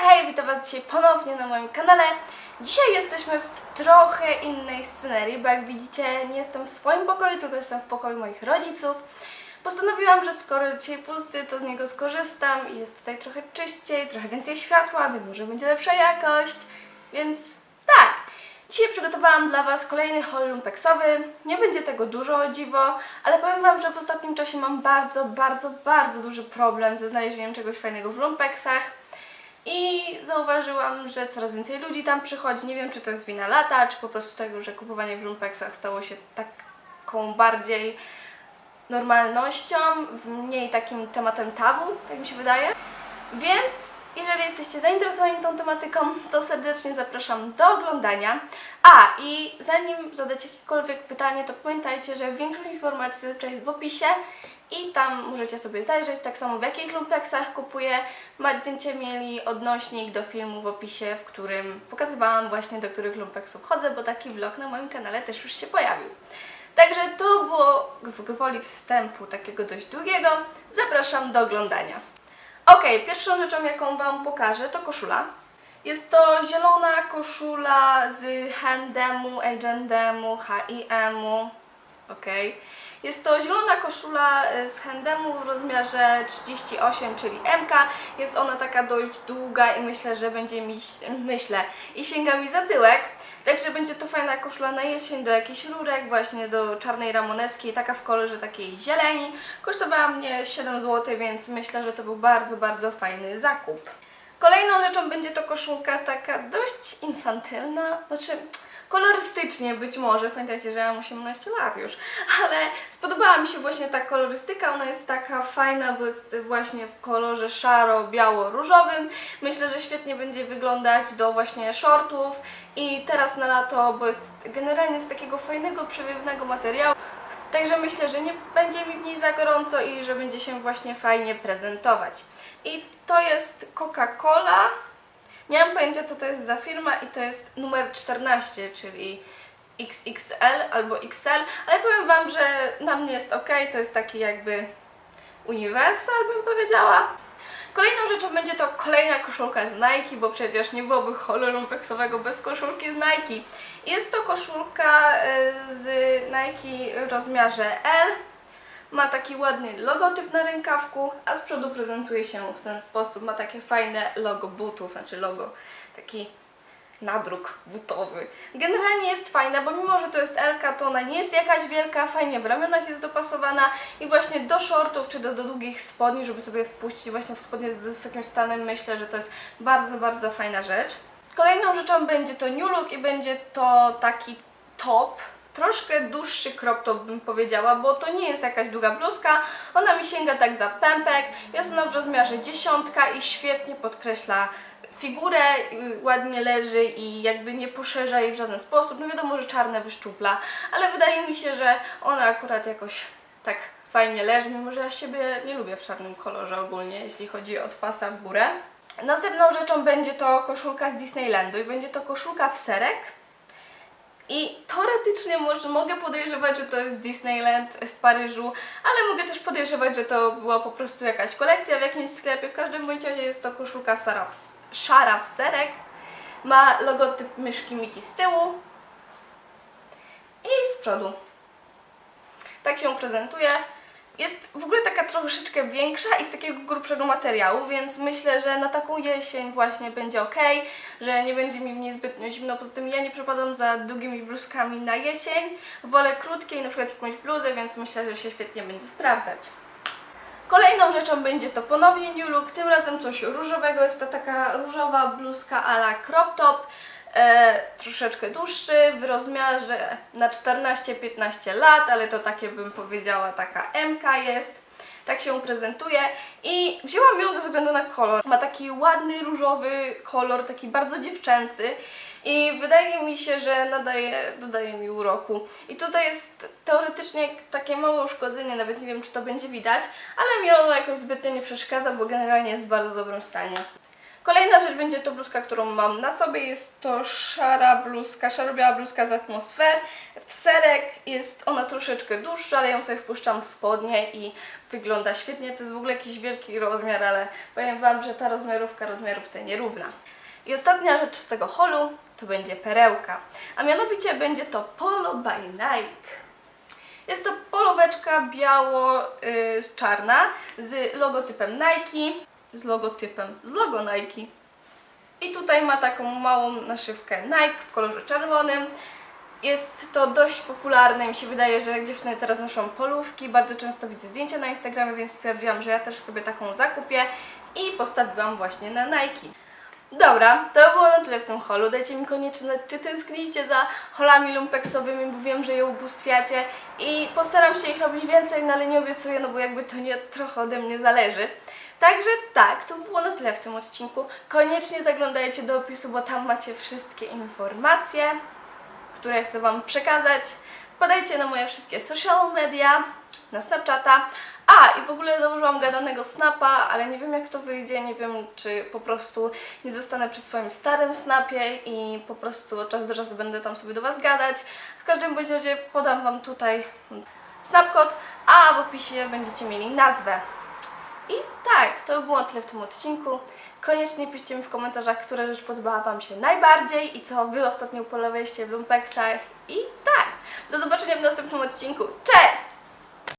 hej, witam Was dzisiaj ponownie na moim kanale. Dzisiaj jesteśmy w trochę innej scenerii, bo jak widzicie nie jestem w swoim pokoju, tylko jestem w pokoju moich rodziców. Postanowiłam, że skoro dzisiaj pusty, to z niego skorzystam i jest tutaj trochę czyściej, trochę więcej światła, więc może będzie lepsza jakość. Więc tak, Dzisiaj przygotowałam dla Was kolejny haul lumpeksowy. Nie będzie tego dużo o dziwo, ale powiem Wam, że w ostatnim czasie mam bardzo, bardzo, bardzo duży problem ze znalezieniem czegoś fajnego w lumpeksach. I zauważyłam, że coraz więcej ludzi tam przychodzi. Nie wiem, czy to jest wina lata, czy po prostu tego, że kupowanie w lumpeksach stało się taką bardziej normalnością, mniej takim tematem tabu, tak mi się wydaje. Więc jeżeli jesteście zainteresowani tą tematyką, to serdecznie zapraszam do oglądania. A i zanim zadacie jakiekolwiek pytanie, to pamiętajcie, że większość informacji zazwyczaj jest w opisie i tam możecie sobie zajrzeć, tak samo w jakich lumpeksach kupuję. Będziecie mieli odnośnik do filmu w opisie, w którym pokazywałam właśnie do których lumpeksów chodzę, bo taki vlog na moim kanale też już się pojawił. Także to było gwoli wstępu takiego dość długiego. Zapraszam do oglądania. Ok, pierwszą rzeczą, jaką Wam pokażę, to koszula. Jest to zielona koszula z H&M-u, H&M-u, H&M-u. Ok. Jest to zielona koszula e, z H&M-u w rozmiarze 38, czyli MK. Jest ona taka dość długa i myślę, że będzie mi, myślę, i sięga mi za tyłek. Także będzie to fajna koszula na jesień do jakichś rurek, właśnie do czarnej ramoneski, taka w kolorze takiej zieleni. Kosztowała mnie 7 zł, więc myślę, że to był bardzo, bardzo fajny zakup. Kolejną rzeczą będzie to koszulka taka dość infantylna, znaczy kolorystycznie być może, pamiętajcie, że ja mam 18 lat już, ale spodobała mi się właśnie ta kolorystyka, ona jest taka fajna, bo jest właśnie w kolorze szaro-biało-różowym. Myślę, że świetnie będzie wyglądać do właśnie shortów i teraz na lato, bo jest generalnie z takiego fajnego, przewiewnego materiału. Także myślę, że nie będzie mi w niej za gorąco i że będzie się właśnie fajnie prezentować. I to jest Coca-Cola. Nie mam pojęcia co to jest za firma i to jest numer 14, czyli XXL albo XL, ale powiem Wam, że na mnie jest ok, to jest taki jakby uniwersal bym powiedziała. Kolejną rzeczą będzie to kolejna koszulka z Nike, bo przecież nie byłoby holu lumpeksowego bez koszulki z Nike. Jest to koszulka y, z Nike w rozmiarze L. Ma taki ładny logotyp na rękawku, a z przodu prezentuje się w ten sposób. Ma takie fajne logo butów, znaczy logo, taki nadruk butowy. Generalnie jest fajna, bo mimo, że to jest L, to ona nie jest jakaś wielka, fajnie w ramionach jest dopasowana i właśnie do shortów czy do, do długich spodni, żeby sobie wpuścić właśnie w spodnie z wysokim stanem, myślę, że to jest bardzo, bardzo fajna rzecz. Kolejną rzeczą będzie to New Look i będzie to taki top, troszkę dłuższy crop top bym powiedziała, bo to nie jest jakaś długa bluzka, ona mi sięga tak za pępek, jest ona w rozmiarze dziesiątka i świetnie podkreśla figurę, y, ładnie leży i jakby nie poszerza jej w żaden sposób. No wiadomo, że czarne wyszczupla, ale wydaje mi się, że ona akurat jakoś tak fajnie leży, mimo że ja siebie nie lubię w czarnym kolorze ogólnie, jeśli chodzi od pasa w górę. Następną rzeczą będzie to koszulka z Disneylandu i będzie to koszulka w serek. I teoretycznie może, mogę podejrzewać, że to jest Disneyland w Paryżu, ale mogę też podejrzewać, że to była po prostu jakaś kolekcja w jakimś sklepie. W każdym bądź razie jest to koszulka szara w, szara w serek. Ma logotyp myszki Miki z tyłu i z przodu. Tak się prezentuje. Jest w ogóle taka troszeczkę większa i z takiego grubszego materiału, więc myślę, że na taką jesień właśnie będzie ok, że nie będzie mi w niej zbytnio zimno. Poza tym ja nie przepadam za długimi bluzkami na jesień. Wolę krótkie i na przykład jakąś bluzę, więc myślę, że się świetnie będzie sprawdzać. Kolejną rzeczą będzie to ponownie New Look, tym razem coś różowego. Jest to taka różowa bluzka a la crop top, e, troszeczkę dłuższy, w rozmiarze na 14-15 lat, ale to takie bym powiedziała, taka MK jest. Tak się prezentuje i wzięłam ją ze względu na kolor. Ma taki ładny różowy kolor, taki bardzo dziewczęcy i wydaje mi się, że nadaje, dodaje mi uroku. I tutaj jest teoretycznie takie małe uszkodzenie, nawet nie wiem czy to będzie widać, ale mi ono jakoś zbytnio nie przeszkadza, bo generalnie jest w bardzo dobrym stanie. Kolejna rzecz będzie to bluzka, którą mam na sobie. Jest to szara bluzka, szaro-biała bluzka z atmosfer. serek. Jest ona troszeczkę dłuższa, ale ją sobie wpuszczam w spodnie i wygląda świetnie. To jest w ogóle jakiś wielki rozmiar, ale powiem Wam, że ta rozmiarówka rozmiarówce nierówna. I ostatnia rzecz z tego holu to będzie perełka, a mianowicie będzie to Polo by Nike. Jest to poloweczka biało-czarna z logotypem Nike, z logotypem, z logo Nike. I tutaj ma taką małą naszywkę Nike w kolorze czerwonym. Jest to dość popularne, mi się wydaje, że dziewczyny teraz noszą polówki. Bardzo często widzę zdjęcia na Instagramie, więc stwierdziłam, że ja też sobie taką zakupię i postawiłam właśnie na Nike. Dobra, to było na tyle w tym holu. Dajcie mi koniecznie znać, czy tęskniliście za holami lumpeksowymi, bo wiem, że je ubóstwiacie i postaram się ich robić więcej, no ale nie obiecuję, no bo jakby to nie trochę ode mnie zależy. Także tak, to było na tyle w tym odcinku. Koniecznie zaglądajcie do opisu, bo tam macie wszystkie informacje, które chcę Wam przekazać. Wpadajcie na moje wszystkie social media, na Snapchata. A, i w ogóle założyłam gadanego Snapa, ale nie wiem jak to wyjdzie, nie wiem czy po prostu nie zostanę przy swoim starym Snapie i po prostu od czasu do czasu będę tam sobie do Was gadać. W każdym bądź razie podam Wam tutaj Snapcode, a w opisie będziecie mieli nazwę. I tak, to by było tyle w tym odcinku. Koniecznie piszcie mi w komentarzach, która rzecz podobała Wam się najbardziej i co Wy ostatnio upolowaliście w lumpeksach. I tak, do zobaczenia w następnym odcinku. Cześć!